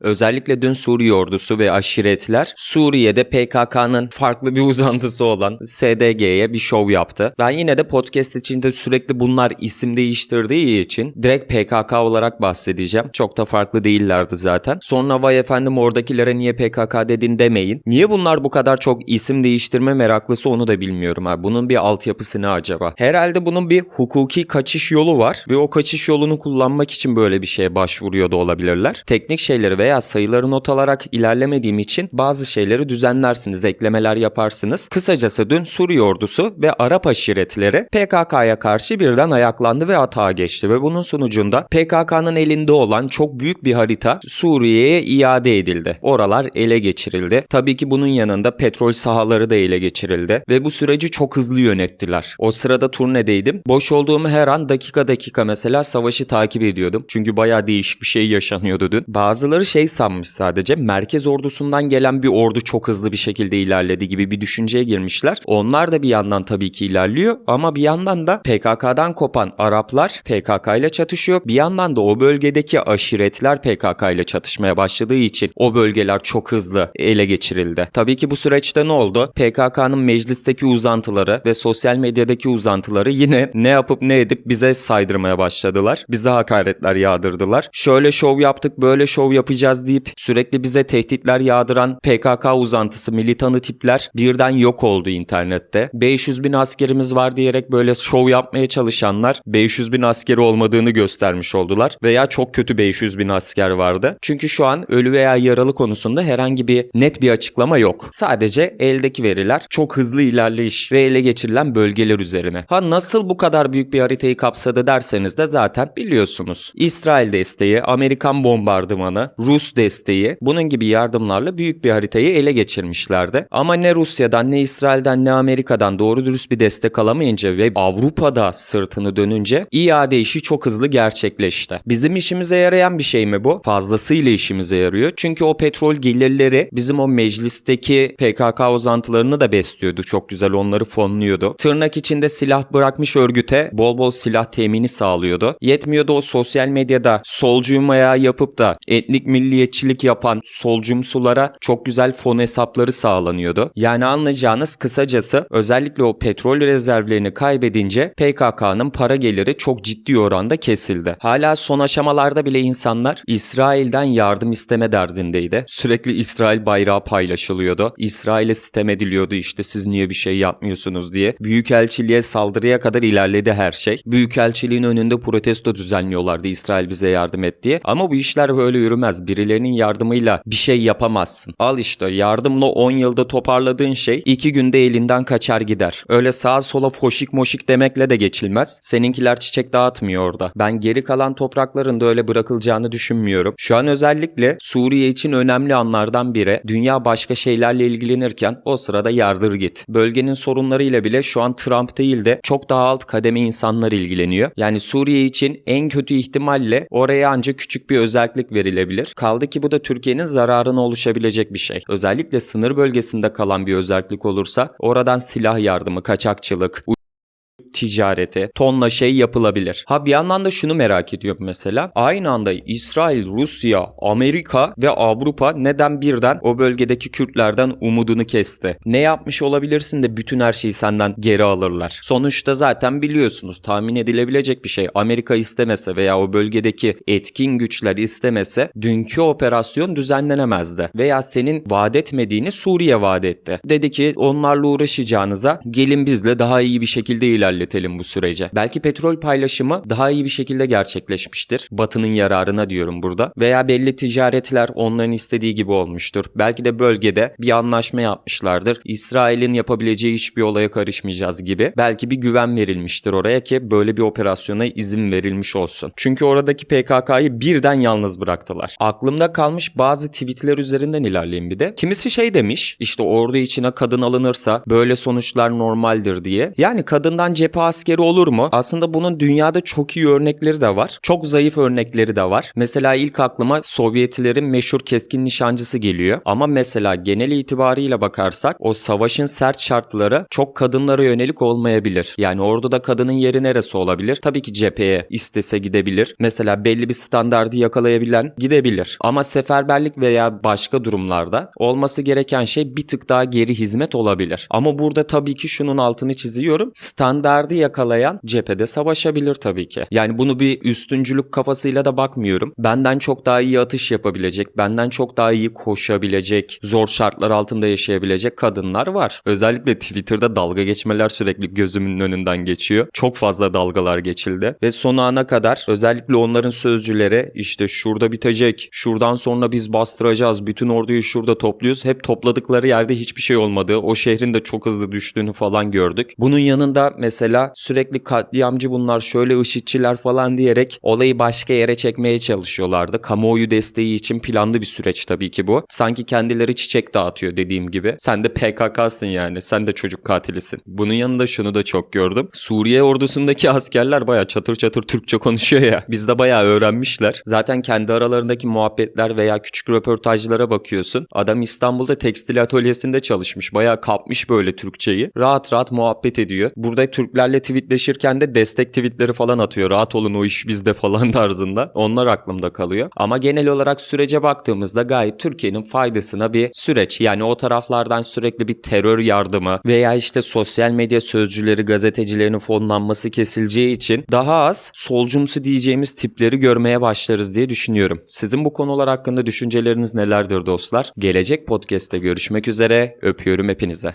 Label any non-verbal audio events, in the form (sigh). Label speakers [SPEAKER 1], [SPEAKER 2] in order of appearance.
[SPEAKER 1] Özellikle dün Suriye ordusu ve aşiretler Suriye'de PKK'nın farklı bir uzantısı olan SDG'ye bir şov yaptı. Ben yine de podcast içinde sürekli bunlar isim değiştirdiği için direkt PKK olarak bahsedeceğim. Çok da farklı değillerdi zaten. Sonra vay efendim oradakilere niye PKK dedin demeyin. Niye bunlar bu kadar çok isim değiştirme meraklısı onu da bilmiyorum abi. Bunun bir altyapısı ne acaba? Herhalde bunun bir hukuki kaçış yolu var ve o kaçış yolunu kullanmak için böyle bir şeye başvuruyor da olabilirler. Teknik şeyleri veya sayıları not alarak ilerlemediğim için bazı şeyleri düzenlersiniz, eklemeler yaparsınız. Kısacası dün Suriye ordusu ve Arap aşiretleri PKK'ya karşı birden ayaklandı ve atağa geçti ve bunun sonucunda PKK'nın elinde olan çok büyük bir harita Suriye'ye iade edildi. Oralar ele geçirildi. Tabii ki bunun yanında petrol sahaları da ele geçirildi ve bu süreci çok hızlı yönettiler. O sırada turnedeydim. Boş olduğum her an dakika dakika mesela savaşı takip ediyordum. Çünkü bayağı değişik bir şey yaşanıyordu dün. Bazıları şey sanmış sadece merkez ordusundan gelen bir ordu çok hızlı bir şekilde ilerledi gibi bir düşünceye girmişler. Onlar da bir yandan tabii ki ilerliyor ama bir yandan da PKK'dan kopan Araplar PKK ile çatışıyor. Bir yandan da o bölgedeki aşiretler PKK ile çatışmaya başladığı için o bölgeler çok hızlı ele geçirildi. Tabii ki bu süreçte ne oldu? PKK'nın meclisteki uzantıları ve sosyal medyadaki uzantıları yine ne yapıp ne edip bize saydırmaya başladılar. Bize hakaretler yağdırdılar. Şöyle şov yaptık, böyle şov yapacağız deyip sürekli bize tehditler yağdıran PKK uzantısı militanı tipler birden yok oldu internette. 500 bin askerimiz var diyerek böyle şov yapmaya çalışanlar 500 bin askeri olmadığını göstermiş oldular. Veya çok kötü 500 bin asker vardı. Çünkü şu an ölü veya yaralı konusunda herhangi bir net bir açıklama yok. Sadece eldeki veriler çok hızlı ilerleyiş ve ele geçirilen bölgeler üzerine. Ha nasıl bu kadar büyük bir haritayı kapsadı derseniz de zaten biliyorsunuz. İsrail desteği, Amerikan bombardımanı, Rus desteği bunun gibi yardımlarla büyük bir haritayı ele geçirmişlerdi. Ama ne Rusya'dan ne İsrail'den ne Amerika'dan doğru dürüst bir destek alamayınca ve Avrupa'da sırtını dönünce iade işi çok hızlı gerçekleşti. Bizim işimize yarayan bir şey mi bu? Fazlasıyla işimize yarıyor. Çünkü o petrol gelirleri bizim o meclisteki PKK uzantılarını da besliyordu. Çok güzel onları fonluyordu. Tırnak içinde silah bırakmış örgüte bol bol silah temini sağlıyordu. Yetmiyordu o sosyal medyada solcuyum ayağı yapıp da etnik milliyetçilik yapan solcumsulara çok güzel fon hesapları sağlanıyordu. Yani anlayacağınız kısacası özellikle o petrol rezervlerini kaybedince PKK'nın para geliri çok ciddi oranda kesildi. Hala son aşamalarda bile insanlar İsrail'den yardım isteme derdindeydi. Sürekli İsrail bayrağı paylaşılıyordu. İsrail'e sitem ediliyordu işte siz niye bir şey yapmıyorsunuz diye. Büyükelçiliğe saldırıya kadar ilerledi her şey. Büyükelçiliğin önünde protesto düzenliyorlardı İsrail bize yardım et diye. Ama bu işler böyle yürümez. Birilerinin yardımıyla bir şey yapamazsın. Al işte yardımla 10 yılda toparladığın şey 2 günde elinden kaçar gider. Öyle sağa sola foşik moşik demekle de geçilmez. Seninkiler çiçek dağıtmıyor orada. Ben geri kalan toprakların da öyle bırakılacağını düşünmüyorum. Şu an özellikle Suriye için önemli anlardan biri. Dünya başka şeylerle ilgilenirken o sırada yardır git. Bölgenin sorunlarıyla bile şu an Trump değil de çok daha alt kademe insanlar ilgileniyor. Yani Suriye için en kötü ihtimalle oraya ancak küçük bir özellik verilebilir. Kaldı ki bu da Türkiye'nin zararına oluşabilecek bir şey. Özellikle sınır bölgesinde kalan bir özellik olursa oradan silah yardımı, kaçakçılık, ticareti, tonla şey yapılabilir. Ha bir yandan da şunu merak ediyorum mesela. Aynı anda İsrail, Rusya, Amerika ve Avrupa neden birden o bölgedeki Kürtlerden umudunu kesti? Ne yapmış olabilirsin de bütün her şeyi senden geri alırlar. Sonuçta zaten biliyorsunuz tahmin edilebilecek bir şey. Amerika istemese veya o bölgedeki etkin güçler istemese dünkü operasyon düzenlenemezdi. Veya senin vaat etmediğini Suriye vaat etti. Dedi ki onlarla uğraşacağınıza gelin bizle daha iyi bir şekilde ilerletelim bu sürece. Belki petrol paylaşımı daha iyi bir şekilde gerçekleşmiştir. Batı'nın yararına diyorum burada. Veya belli ticaretler onların istediği gibi olmuştur. Belki de bölgede bir anlaşma yapmışlardır. İsrail'in yapabileceği hiçbir olaya karışmayacağız gibi. Belki bir güven verilmiştir oraya ki böyle bir operasyona izin verilmiş olsun. Çünkü oradaki PKK'yı birden yalnız bıraktılar. Aklımda kalmış bazı tweetler üzerinden ilerleyeyim bir de. Kimisi şey demiş işte ordu içine kadın alınırsa böyle sonuçlar normaldir diye. Yani kadından cephe cephe askeri olur mu? Aslında bunun dünyada çok iyi örnekleri de var. Çok zayıf örnekleri de var. Mesela ilk aklıma Sovyetlerin meşhur keskin nişancısı geliyor. Ama mesela genel itibariyle bakarsak o savaşın sert şartları çok kadınlara yönelik olmayabilir. Yani orduda kadının yeri neresi olabilir? Tabii ki cepheye istese gidebilir. Mesela belli bir standardı yakalayabilen gidebilir. Ama seferberlik veya başka durumlarda olması gereken şey bir tık daha geri hizmet olabilir. Ama burada tabii ki şunun altını çiziyorum. Standardı yakalayan cephede savaşabilir tabii ki. Yani bunu bir üstüncülük kafasıyla da bakmıyorum. Benden çok daha iyi atış yapabilecek, benden çok daha iyi koşabilecek, zor şartlar altında yaşayabilecek kadınlar var. Özellikle Twitter'da dalga geçmeler sürekli gözümün önünden geçiyor. Çok fazla dalgalar geçildi ve son ana kadar özellikle onların sözcüleri işte şurada bitecek, şuradan sonra biz bastıracağız, bütün orduyu şurada topluyoruz. Hep topladıkları yerde hiçbir şey olmadığı, o şehrin de çok hızlı düştüğünü falan gördük. Bunun yanında mesela sürekli katliamcı bunlar, şöyle IŞİD'çiler falan diyerek olayı başka yere çekmeye çalışıyorlardı. Kamuoyu desteği için planlı bir süreç tabii ki bu. Sanki kendileri çiçek dağıtıyor dediğim gibi. Sen de PKK'sın yani. Sen de çocuk katilisin. Bunun yanında şunu da çok gördüm. Suriye ordusundaki (laughs) askerler baya çatır çatır Türkçe konuşuyor ya. Biz de baya öğrenmişler. Zaten kendi aralarındaki muhabbetler veya küçük röportajlara bakıyorsun. Adam İstanbul'da tekstil atölyesinde çalışmış. Baya kapmış böyle Türkçeyi. Rahat rahat muhabbet ediyor. Burada Türklerle tweetleşirken de destek tweetleri falan atıyor. Rahat olun o iş bizde falan (laughs) tarzında. Onlar aklımda kalıyor. Ama genel olarak sürece baktığımızda gayet Türkiye'nin faydasına bir süreç. Yani o taraflardan sürekli bir terör yardımı veya işte sosyal medya sözcüleri, gazetecilerin fonlanması kesileceği için daha az solcumsu diyeceğimiz tipleri görmeye başlarız diye düşünüyorum. Sizin bu konular hakkında düşünceleriniz nelerdir dostlar? Gelecek podcast'te görüşmek üzere. Öpüyorum hepinize.